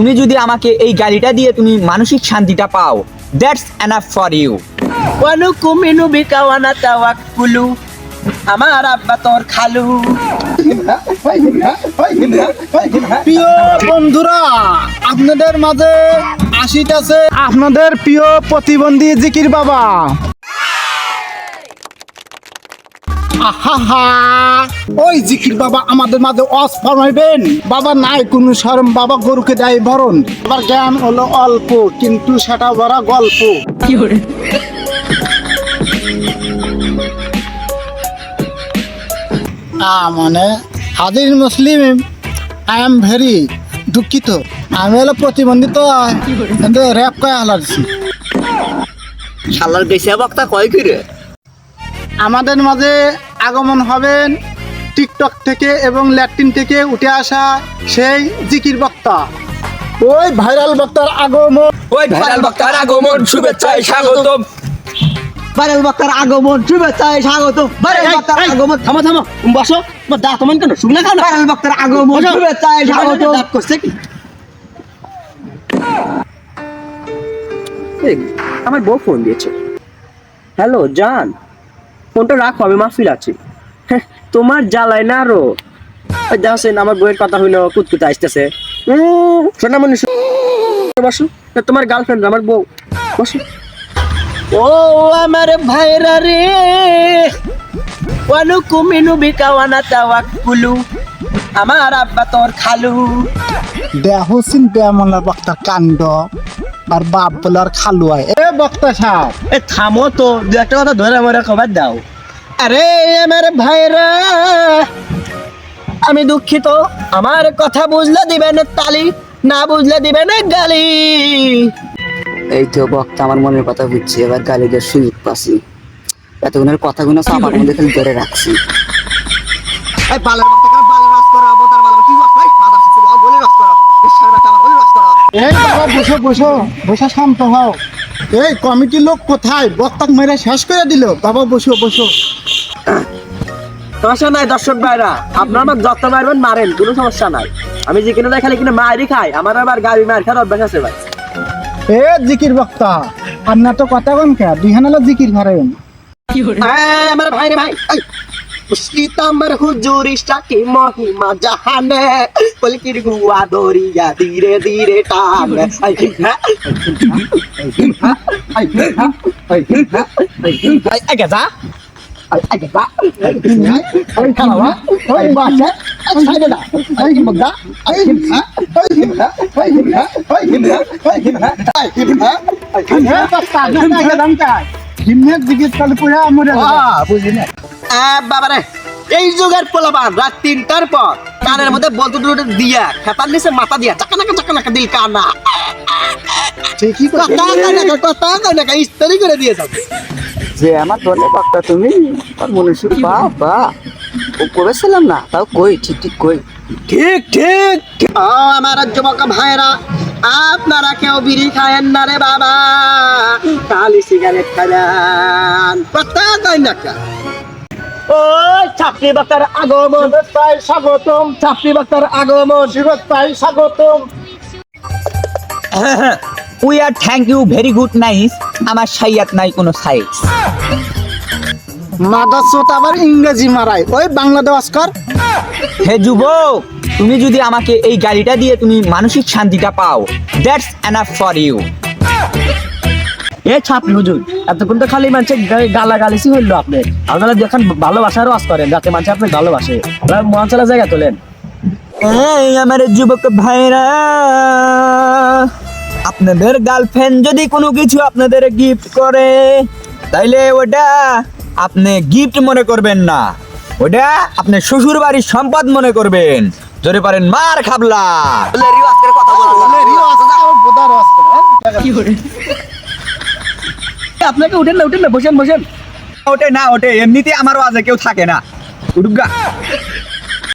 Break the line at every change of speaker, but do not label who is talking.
তুমি যদি আমাকে এই গাড়িটা দিয়ে তুমি মানসিক শান্তিটা পাও দ্যাটস এনাফ ফর ইউ
ওয়ানুকুমিনু বিকা ওয়ানা তাওয়াক্কুলু আমার আব্বা তোর খালু।
প্রিয় বন্ধুরা আপনাদের মাঝে আসিতেছে আপনাদের প্রিয় প্রতিবন্ধী জিকির বাবা। ওই জিকির বাবা আমাদের মাঝে অস ফরমাইবেন। বাবা নাই কোনো শরম বাবা গরুকে দেয় ভরণ। আবার জ্ঞান হলো অল্প কিন্তু সেটা বড় গল্প। আ মানে হাজির মুসলিম আই এম ভেরি দুঃখিত। আমি হলো প্রতিবন্ধিত। কিন্তু র্যাপ কয়ে হালাচ্ছি
শালার বেশি বক্তা কয় কি রে
আমাদের মাঝে আগমন হবেন টিকটক থেকে এবং ল্যাট্রিন থেকে উঠে আসা সেই জিকির বক্তা। ওই ভাইরাল বক্তার আগমন।
ওই ভাইরাল বক্তার আগমন শুভেচ্ছায় স্বাগতম।
ভাইরাল বক্তার আগমন শুভেচ্ছায় স্বাগত ভাইরাল বক্তার আগমন থামো থামো বসো। তোমার দাঁত মন কেন? শুকনা খাও ভাইরাল বক্তার আগমন শুভেচ্ছায় স্বাগত দাঁত করছে কি? আমার বউ ফোন দিয়েছে। হ্যালো জান। ফোনটা রাখো আমি মাহফিল আছি। হ্যাঁ, তোমার জ্বালায় না আরও। দেখছেন আমার বইয়ের কথা হইল কুতকুতে আসতেছে। শোনা মনে বসো। তোমার গার্লফ্রেন্ড আমার বউ। বসো। ও আমার ভাইরা রে। ওয়ানু কুমিনু বিকাওয়ানা তাওয়াক্কুলু আমার আব্বা তোর খালু।
দেহসিন বেমলার বক্তার কাণ্ড। আর বাপ বলার খালুয়ায় এ বক্তা সাহেব।
এ থামো তো দু একটা কথা ধরে মরে খবর দাও। আরে আমার ভাইরা আমি দুঃখিত। আমার কথা বুঝলে দিবেন তালি না বুঝলে দিবেন গালি।
এই তো বক্তা আমার মনের কথা বুঝছি এবার গালি দেওয়ার সুযোগ পাচ্ছি। এতক্ষণের কথাগুলো চাপার মধ্যে খালি ধরে রাখছি।
এই বালের বাচ্চা কার বালের রাজ করা অবতার বালের কি রাজ ভাই মাদার শিশু বাবা বলে রাজ করা বিশ্বাস রাখা বলে রাজ করা
এই বাবা বসো বসো বসে শান্ত হও। এই কমিটির লোক কোথায়? বক্তাক মেরে শেষ করে দিল। বাবা বসো বসো।
সমস্যা নাই দর্শক ভাইরা। আপনার আমার যত মারবেন মারেন কোনো সমস্যা নাই। আমি যে কিনে দেখালে কিনা মারি খাই। আমার আবার গাড়ি মার খাওয়ার অভ্যাস আছে ভাই।
এ জিকির বক্তা আপনার তো কথা কন কে? দুই হানালা জিকির
এই, আমার ভাই রে ভাই। সীতাম্বর হুজুর ইষ্টাকে মহিমা জাহানে পলকির গুয়া দরিয়া ধীরে ধীরে টানে এই, হ্যাঁ,
এই এই গেজা
এই, এই, বা,
ওই খাওয়া ওই বাসা ওই সাইডে না ওই মগা ওই হিমা ওই হিমা ওই হিমা ওই হিমা ওই হিমা ওই হিমা ওই হিমা বক্তা না গেলাম কাই হিমনে জিকির করে পুরা আমরে বুঝি না
আ, বাবারে এই যুগের পোলাবান রাত তিনটার পর কানের মধ্যে বলতে দুটো দিয়া খেতার নিচে মাথা দিয়া চাকানাকা চাকানাকা দিল কানা।
ঠিকই
কথা কানাকা কথা কানাকা ইস্তারি করে দিয়ে যাবে।
যে আমার ধরে বক্তা তুমি আর মনে শুরু বাবা ও করেছিলাম না তাও কই ঠিক ঠিক কই।
ঠিক ঠিক আমার যুবক ভাইরা আপনারা কেউ বিড়ি খায়েন না রে বাবা খালি সিগারেট খাবেন। কথা কই না কা ও ছাত্রী বাক্তার আগমন।
তাই স্বাগতম।
ছাত্রী বাক্তার আগমন।
শিবত তাই স্বাগতম
we are thank you very good nice আমার সাইয়াত নাই কোনো সাইজ
মাদাসত আবার ইংরেজি মারায়। ওই বাংলাদেশ অস্কার।
হে যুবক তুমি যদি আমাকে এই গাড়িটা দিয়ে তুমি মানসিক শান্তিটা পাও দ্যাটস এনাফ ফর ইউ
এ ছাত্রী হুজুর। এতক্ষণ তো খালি মানুষে গালা গালিসি হইল আপনি আপনারা দেখেন ভালোবাসারও আস করেন যাতে মানুষ আপনি ভালোবাসে। আপনারা জায়গা তোলেন।
এই আমার যুবক ভাইরা আপনাদের গার্লফ্রেন্ড যদি কোনো কিছু আপনাদের গিফট করে তাইলে ওটা আপনি গিফট মনে করবেন না। ওটা আপনি শ্বশুর বাড়ির সম্পদ মনে করবেন। যদি পারেন মার খাবলা।
আপনাকে উঠেন না উঠেন না, বসেন বসেন।
ওটে না ওটে এমনিতে আমারও আজ কেউ থাকে না। উঠুগা